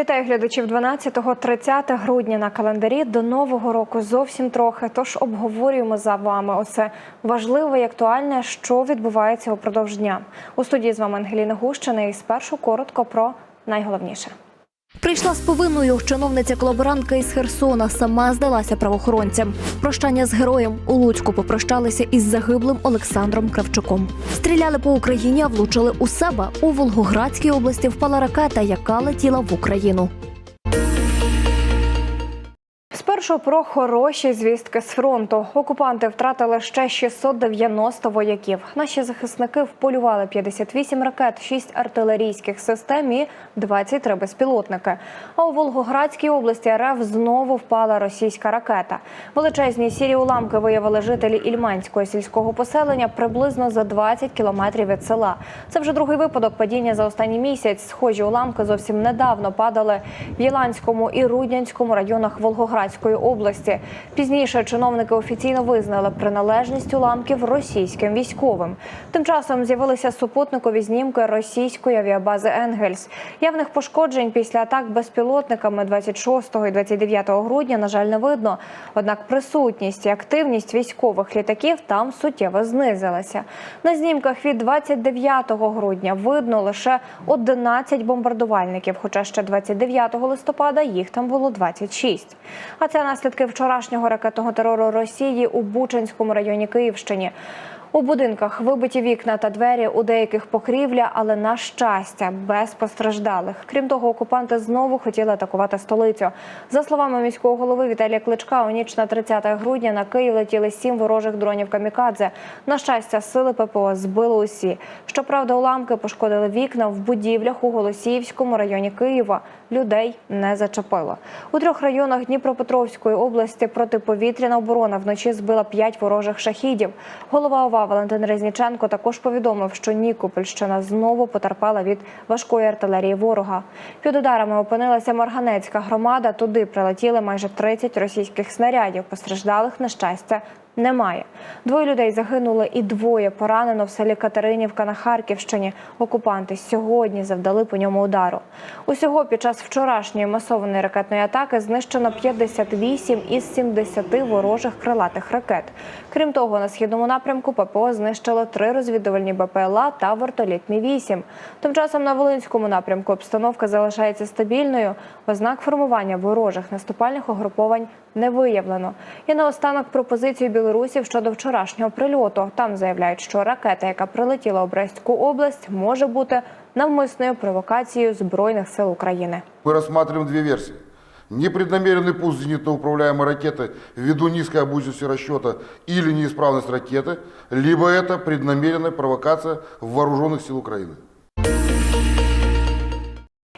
Вітаю глядачів 12-30 грудня на календарі. До нового року зовсім трохи. Тож обговорюємо за вами. Оце важливе і актуальне, що відбувається упродовж дня. У студії з вами Ангеліна Гущина і спершу коротко про найголовніше. Прийшла з повинною чиновниця колаборантка із Херсона сама здалася правоохоронцям. Прощання з героєм у Луцьку попрощалися із загиблим Олександром Кравчуком. Стріляли по Україні, а влучили у себе. У Волгоградській області впала ракета, яка летіла в Україну. Спершу про хороші звістки з фронту. Окупанти втратили ще 690 вояків. Наші захисники вполювали 58 ракет, 6 артилерійських систем і 23 безпілотники. А у Волгоградській області РФ знову впала російська ракета. Величезні сірі уламки виявили жителі Ільманського сільського поселення приблизно за 20 кілометрів від села. Це вже другий випадок падіння за останній місяць. Схожі уламки зовсім недавно падали в Єланському і Руднянському районах Волгоградської області. Пізніше чиновники офіційно визнали приналежність уламків російським військовим. Тим часом з'явилися супутникові знімки російської авіабази Енгельс. Явних пошкоджень після атак безпілотниками 26 і 29 грудня, на жаль, не видно. Однак присутність і активність військових літаків там суттєво знизилася. На знімках від 29 грудня видно лише 11 бомбардувальників, хоча ще 29 листопада їх там було 26. А це наслідки вчорашнього ракетного терору Росії у Бучанському районі Київщині. У будинках вибиті вікна та двері у деяких покрівля, але на щастя, без постраждалих. Крім того, окупанти знову хотіли атакувати столицю. За словами міського голови Віталія Кличка, у ніч на 30 грудня на Київ летіли сім ворожих дронів камікадзе. На щастя, сили ППО збили усі. Щоправда, уламки пошкодили вікна в будівлях у Голосіївському районі Києва. Людей не зачепило. У трьох районах Дніпропетровської області протиповітряна оборона вночі збила п'ять ворожих шахідів. Голова ОВА Валентин Резніченко також повідомив, що Нікопольщина знову потерпала від важкої артилерії ворога. Під ударами опинилася Марганецька громада. Туди прилетіли майже 30 російських снарядів. Постраждалих на щастя немає. Двоє людей загинули і двоє поранено в селі Катеринівка на Харківщині. Окупанти сьогодні завдали по ньому удару. Усього під час вчорашньої масованої ракетної атаки знищено 58 із 70 ворожих крилатих ракет. Крім того, на східному напрямку ППО знищило три розвідувальні БПЛА та вертоліт Мі-8. Тим часом на Волинському напрямку обстановка залишається стабільною. Ознак формування ворожих наступальних угруповань не виявлено. І наостанок пропозицію білорусів щодо вчорашнього прильоту. Там заявляють, що ракета, яка прилетіла у Брестську область, може бути навмисною провокацією збройних сил України. Мы рассматриваем две версии. Непреднамеренный пуск зенитно-управляемой ракеты ввиду низкой обученности расчета или неисправность ракеты, либо это преднамеренная провокация вооруженных сил Украины.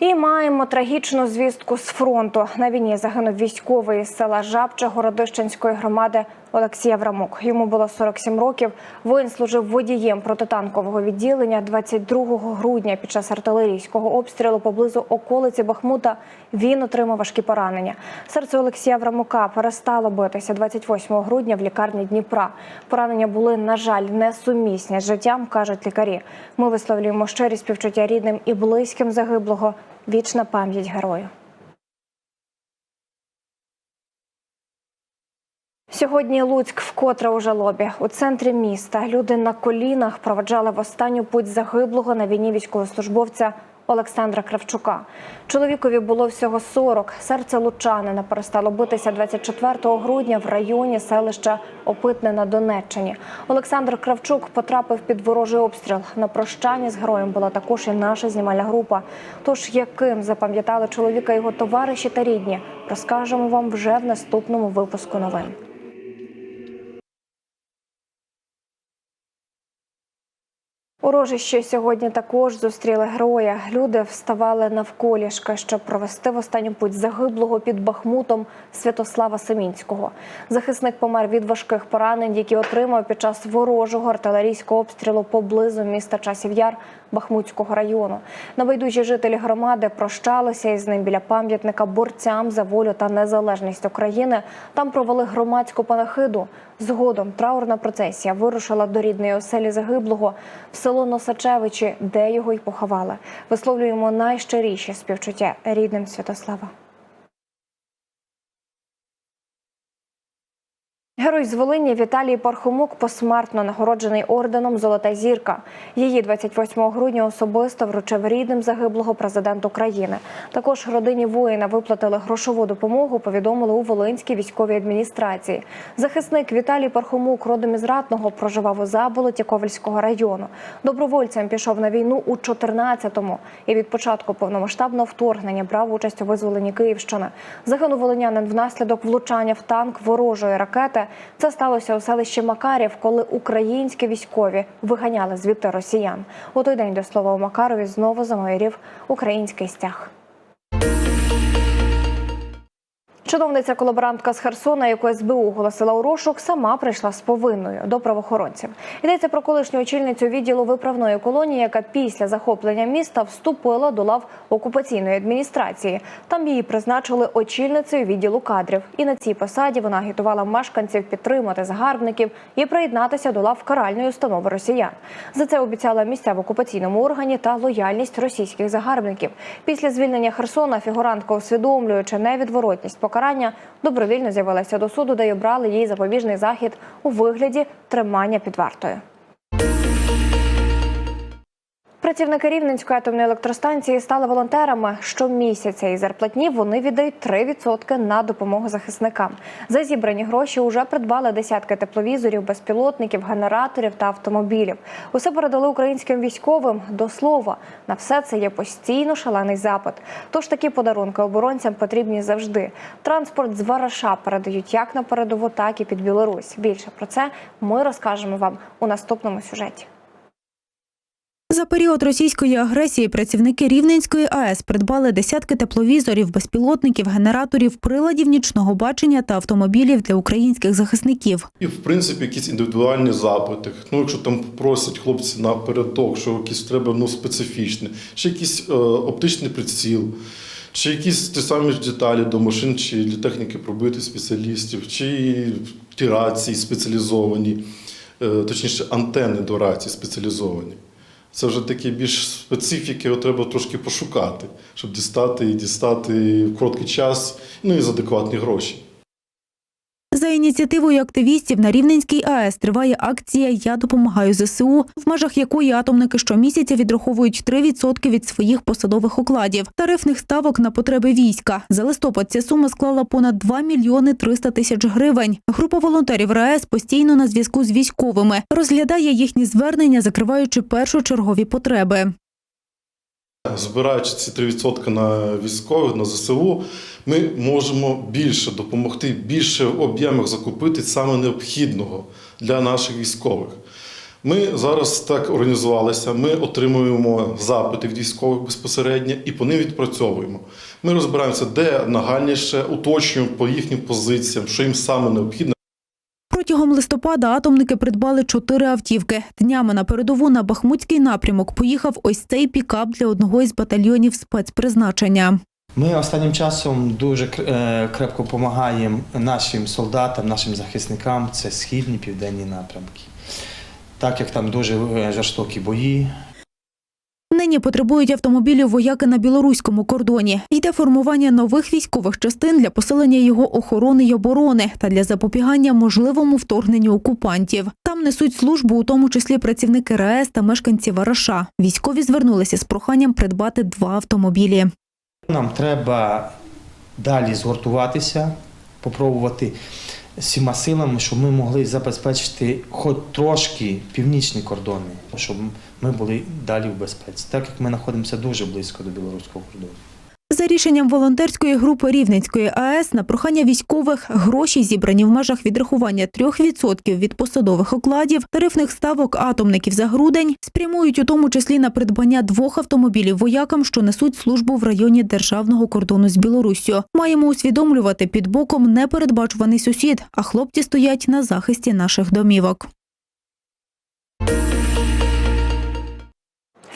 І маємо трагічну звістку з фронту. На війні загинув військовий із села Жабче Городищенської громади Олексій Аврамук. Йому було 47 років. Воїн служив водієм протитанкового відділення 22 грудня під час артилерійського обстрілу поблизу околиці Бахмута. Він отримав важкі поранення. Серце Олексія Аврамука перестало битися 28 грудня в лікарні Дніпра. Поранення були, на жаль, несумісні з життям, кажуть лікарі. Ми висловлюємо щирі співчуття рідним і близьким загиблого. Вічна пам'ять герою. Сьогодні Луцьк вкотре у жалобі. У центрі міста люди на колінах проведжали в останню путь загиблого на війні військовослужбовця Олександра Кравчука. Чоловікові було всього 40. Серце лучанина перестало битися 24 грудня в районі селища Опитне на Донеччині. Олександр Кравчук потрапив під ворожий обстріл. На прощанні з героєм була також і наша знімальна група. Тож яким запам'ятали чоловіка його товариші та рідні, розкажемо вам вже в наступному випуску новин. У Рожищі сьогодні також зустріли героя. Люди вставали навколішки, щоб провести в останню путь загиблого під Бахмутом Святослава Семінського. Захисник помер від важких поранень, які отримав під час ворожого артилерійського обстрілу поблизу міста Часів Яр Бахмутського району. Небайдужі жителі громади прощалися із ним біля пам'ятника борцям за волю та незалежність України. Там провели громадську панахиду. Згодом траурна процесія вирушила до рідної оселі загиблого в село Носачевичі, де його й поховали. Висловлюємо найщиріші співчуття рідним Святослава. Герой з Волині Віталій Пархомук посмертно нагороджений орденом Золота зірка. Її 28 грудня особисто вручив рідним загиблого президент України. Також родині воїна виплатили грошову допомогу. Повідомили у Волинській військовій адміністрації. Захисник Віталій Пархомук, родом із Ратного, проживав у Заболоті Ковальського району. Добровольцем пішов на війну у 14-му і від початку повномасштабного вторгнення брав участь у визволенні Київщини. Загинув волинянин внаслідок влучання в танк ворожої ракети. Це сталося у селищі Макарів, коли українські військові виганяли звідти росіян. У той день до слова у Макарові знову замайорів український стяг. Чиновниця колаборантка з Херсона, яку СБУ оголосила у розшук, сама прийшла з повинною до правоохоронців. Йдеться про колишню очільницю відділу виправної колонії, яка після захоплення міста вступила до лав окупаційної адміністрації. Там її призначили очільницею відділу кадрів. І на цій посаді вона агітувала мешканців підтримати загарбників і приєднатися до лав каральної установи росіян. За це обіцяла місця в окупаційному органі та лояльність російських загарбників. Після звільнення Херсона фігурантка, усвідомлюючи невідворотність покарання, добровільно з'явилася до суду, де й обрали їй запобіжний захід у вигляді тримання під вартою. Працівники Рівненської атомної електростанції стали волонтерами. Щомісяця із зарплатні вони віддають 3% на допомогу захисникам. За зібрані гроші вже придбали десятки тепловізорів, безпілотників, генераторів та автомобілів. Усе передали українським військовим. До слова, на все це є постійно шалений запит. Тож такі подарунки оборонцям потрібні завжди. Транспорт з Вараша передають як на передову, так і під Білорусь. Більше про це ми розкажемо вам у наступному сюжеті. За період російської агресії працівники Рівненської АЕС придбали десятки тепловізорів, безпілотників, генераторів, приладів нічного бачення та автомобілів для українських захисників. І, в принципі, якісь індивідуальні запити. Ну, якщо там просять хлопці на передок, що якісь треба ну, специфічне, чи якийсь е, оптичний приціл, чи якісь ті самі ж деталі до машин, чи для техніки пробитих спеціалістів, чи ті рації спеціалізовані, е, точніше, антени до рації спеціалізовані. Це вже такі більш специфіки, його треба трошки пошукати, щоб дістати і дістати в короткий час, ну і за адекватні гроші. Ініціативою активістів на Рівненській АЕС триває акція Я допомагаю ЗСУ, в межах якої атомники щомісяця відраховують 3% від своїх посадових окладів, тарифних ставок на потреби війська. За листопад ця сума склала понад 2 мільйони 300 тисяч гривень. Група волонтерів РаЕС постійно на зв'язку з військовими, розглядає їхні звернення, закриваючи першочергові потреби. Збираючи ці 3% на військових, на ЗСУ, ми можемо більше допомогти, більше в об'ємах закупити саме необхідного для наших військових. Ми зараз так організувалися, ми отримуємо запити від військових безпосередньо і по ним відпрацьовуємо. Ми розбираємося, де нагальніше, уточнюємо по їхнім позиціям, що їм саме необхідно. Протягом листопада атомники придбали чотири автівки. Днями на передову на Бахмутський напрямок поїхав ось цей пікап для одного із батальйонів спецпризначення. Ми останнім часом дуже е, крепко допомагаємо нашим солдатам, нашим захисникам. Це східні південні напрямки. Так як там дуже е, жорстокі бої, Нині потребують автомобілів вояки на білоруському кордоні. Йде формування нових військових частин для посилення його охорони й оборони та для запобігання можливому вторгненню окупантів. Там несуть службу, у тому числі працівники РаЕС та мешканці Вараша. Військові звернулися з проханням придбати два автомобілі. нам треба далі згуртуватися, попробувати всіма силами, щоб ми могли забезпечити хоч трошки північні кордони, щоб ми були далі в безпеці, так як ми знаходимося дуже близько до білоруського кордону. За рішенням волонтерської групи Рівненської АЕС на прохання військових гроші зібрані в межах відрахування 3% від посадових окладів, тарифних ставок атомників за грудень спрямують у тому числі на придбання двох автомобілів воякам, що несуть службу в районі державного кордону з Білоруссю. Маємо усвідомлювати під боком непередбачуваний сусід, а хлопці стоять на захисті наших домівок.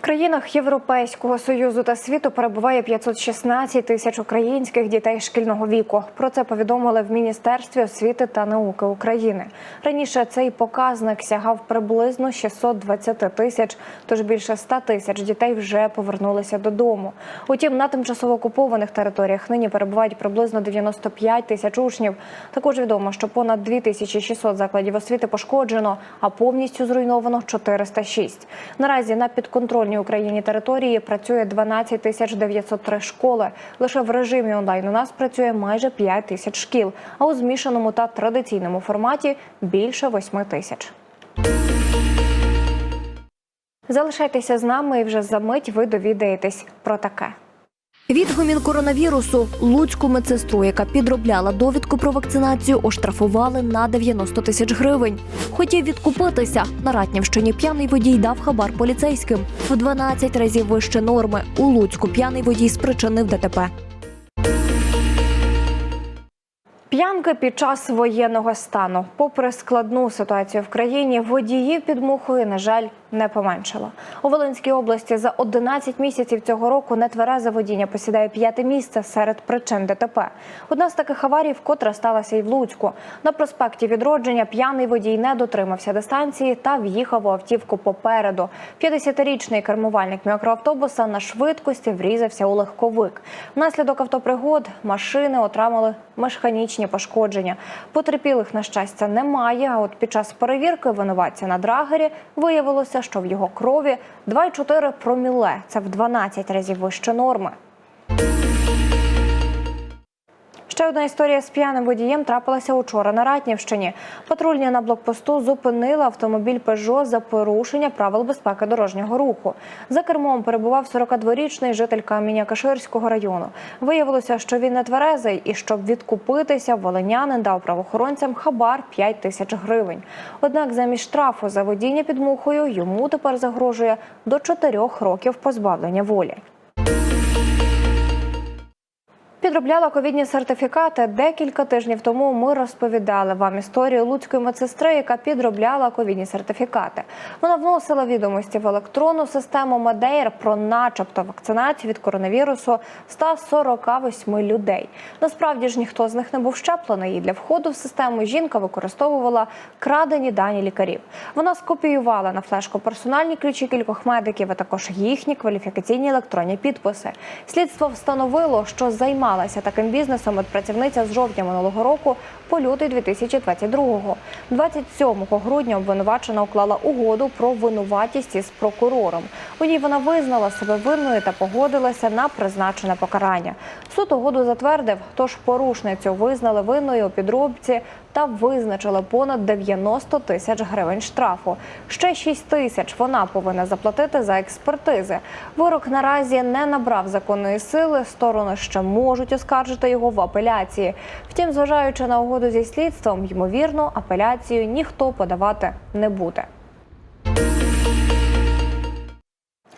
Країнах Європейського союзу та світу перебуває 516 тисяч українських дітей шкільного віку. Про це повідомили в Міністерстві освіти та науки України. Раніше цей показник сягав приблизно 620 тисяч, тож більше 100 тисяч дітей вже повернулися додому. Утім, на тимчасово окупованих територіях нині перебувають приблизно 95 тисяч учнів. Також відомо, що понад 2600 закладів освіти пошкоджено, а повністю зруйновано 406. Наразі на підконтрольній Україні території працює 12 тисяч 903 школи. Лише в режимі онлайн у нас працює майже 5 тисяч шкіл, а у змішаному та традиційному форматі більше 8 тисяч. Залишайтеся з нами і вже за мить ви довідаєтесь про таке. Відгомін коронавірусу луцьку медсестру, яка підробляла довідку про вакцинацію, оштрафували на 90 тисяч гривень. Хотів відкупитися на Ратнівщині. П'яний водій дав хабар поліцейським в 12 разів вище норми. У Луцьку п'яний водій спричинив ДТП. П'янки під час воєнного стану, попри складну ситуацію в країні, водіїв під на жаль, не поменшало. У Волинській області за 11 місяців цього року нетверезе водіння посідає п'яте місце серед причин ДТП. Одна з таких аварій вкотре сталася і в Луцьку. На проспекті відродження п'яний водій не дотримався дистанції та в'їхав у автівку попереду. 50-річний кермувальник мікроавтобуса на швидкості врізався у легковик. Внаслідок автопригод машини отримали механічні пошкодження. Потерпілих, на щастя, немає. А от під час перевірки винуватця на драгері виявилося, що в його крові 2,4 проміле. Це в 12 разів вище норми. Ще одна історія з п'яним водієм трапилася учора на Ратнівщині. Патрульні на блокпосту зупинили автомобіль Пежо за порушення правил безпеки дорожнього руху. За кермом перебував 42-річний житель Каміння-Каширського району. Виявилося, що він не тверезий, і щоб відкупитися, волинянин дав правоохоронцям хабар 5 тисяч гривень. Однак замість штрафу за водіння під мухою йому тепер загрожує до 4 років позбавлення волі. Підробляла ковідні сертифікати. Декілька тижнів тому ми розповідали вам історію луцької медсестри, яка підробляла ковідні сертифікати. Вона вносила відомості в електронну систему Мадейр про, начебто, вакцинацію від коронавірусу 148 людей. Насправді ж ніхто з них не був щеплений. І для входу в систему жінка використовувала крадені дані лікарів. Вона скопіювала на флешку персональні ключі кількох медиків, а також їхні кваліфікаційні електронні підписи. Слідство встановило, що займалася таким бізнесом медпрацівниця з жовтня минулого року по лютий 2022-го. 27 грудня обвинувачена уклала угоду про винуватість із прокурором. У ній вона визнала себе винною та погодилася на призначене покарання. Суд угоду затвердив, тож порушницю визнали винною у підробці та визначили понад 90 тисяч гривень штрафу. Ще 6 тисяч вона повинна заплатити за експертизи. Вирок наразі не набрав законної сили. Сторони ще можуть оскаржити його в апеляції. Втім, зважаючи на угоду зі слідством, ймовірно, апеляцію ніхто подавати не буде.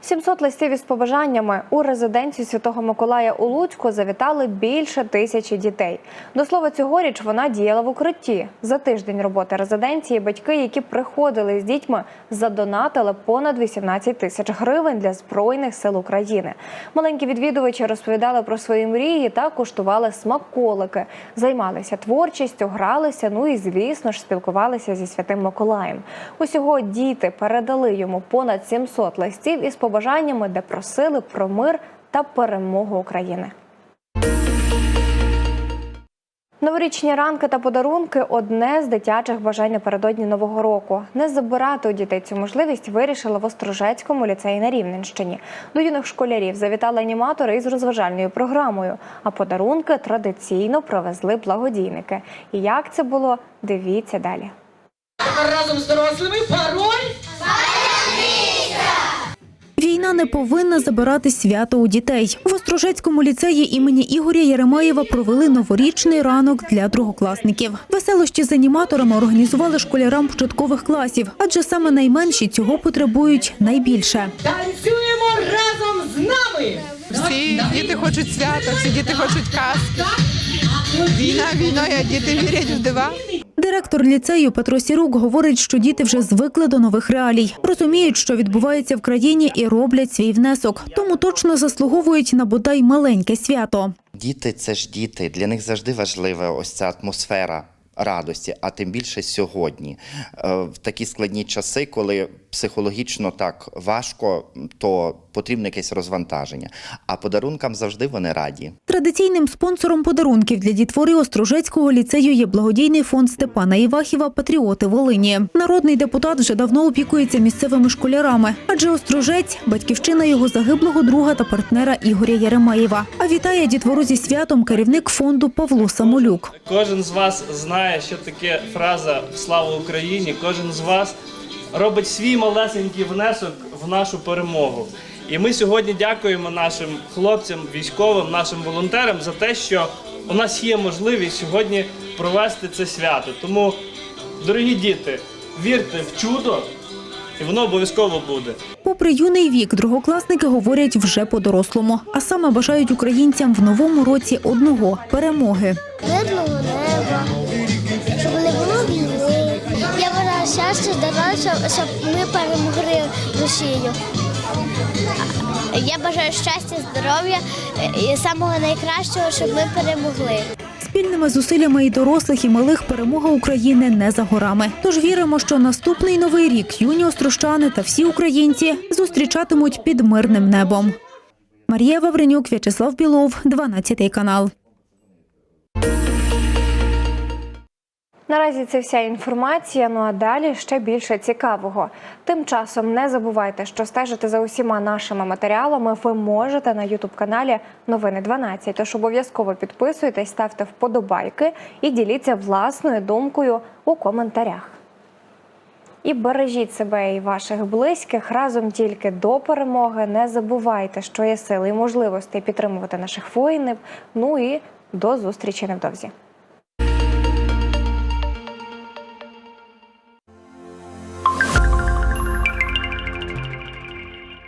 700 листів із побажаннями у резиденцію Святого Миколая у Луцьку завітали більше тисячі дітей. До слова, цьогоріч вона діяла в укритті. За тиждень роботи резиденції батьки, які приходили з дітьми, задонатили понад 18 тисяч гривень для збройних сил України. Маленькі відвідувачі розповідали про свої мрії та куштували смаколики, займалися творчістю, гралися. Ну і звісно ж спілкувалися зі святим Миколаєм. Усього діти передали йому понад 700 листів із побажаннями, де просили про мир та перемогу України. Новорічні ранки та подарунки одне з дитячих бажань напередодні нового року. Не забирати у дітей цю можливість вирішили в Острожецькому ліцеї на Рівненщині. До юних школярів завітали аніматори із розважальною програмою. А подарунки традиційно привезли благодійники. І як це було, дивіться далі. Разом з дорослими пароль. Війна не повинна забирати свято у дітей. В Острожецькому ліцеї імені Ігоря Єремеєва провели новорічний ранок для другокласників. Веселощі з аніматорами організували школярам початкових класів, адже саме найменші цього потребують найбільше. Танцюємо разом з нами. Всі діти хочуть свята, всі діти хочуть казки. Війна війною, а діти вірять в дива. Директор ліцею Петро Сірук говорить, що діти вже звикли до нових реалій, розуміють, що відбувається в країні, і роблять свій внесок. Тому точно заслуговують на бодай маленьке свято. Діти це ж діти. Для них завжди важлива ось ця атмосфера радості, а тим більше сьогодні. Е, В такі складні часи, коли психологічно так важко, то потрібне якесь розвантаження. А подарункам завжди вони раді. Традиційним спонсором подарунків для дітвори Острожецького ліцею є благодійний фонд Степана Івахіва Патріоти Волині. Народний депутат вже давно опікується місцевими школярами, адже Острожець батьківщина його загиблого друга та партнера Ігоря Яремаєва. А вітає дітвору зі святом керівник фонду Павло Самолюк. Кожен з вас знає, що таке фраза Слава Україні. Кожен з вас робить свій малесенький внесок в нашу перемогу. І ми сьогодні дякуємо нашим хлопцям, військовим, нашим волонтерам за те, що у нас є можливість сьогодні провести це свято. Тому, дорогі діти, вірте в чудо, і воно обов'язково буде. Попри юний вік, другокласники говорять вже по-дорослому, а саме бажають українцям в новому році одного перемоги. мирного здоров'я, щоб, ми перемогли Росію. Я бажаю щастя, здоров'я і самого найкращого, щоб ми перемогли. Спільними зусиллями і дорослих, і малих перемога України не за горами. Тож віримо, що наступний новий рік юні острощани та всі українці зустрічатимуть під мирним небом. Марія Вавренюк, В'ячеслав Білов, 12 канал. Наразі це вся інформація. Ну а далі ще більше цікавого. Тим часом не забувайте, що стежити за усіма нашими матеріалами ви можете на Ютуб каналі Новини 12. Тож обов'язково підписуйтесь, ставте вподобайки і діліться власною думкою у коментарях. І бережіть себе і ваших близьких разом тільки до перемоги. Не забувайте, що є сили і можливості підтримувати наших воїнів. Ну і до зустрічі невдовзі.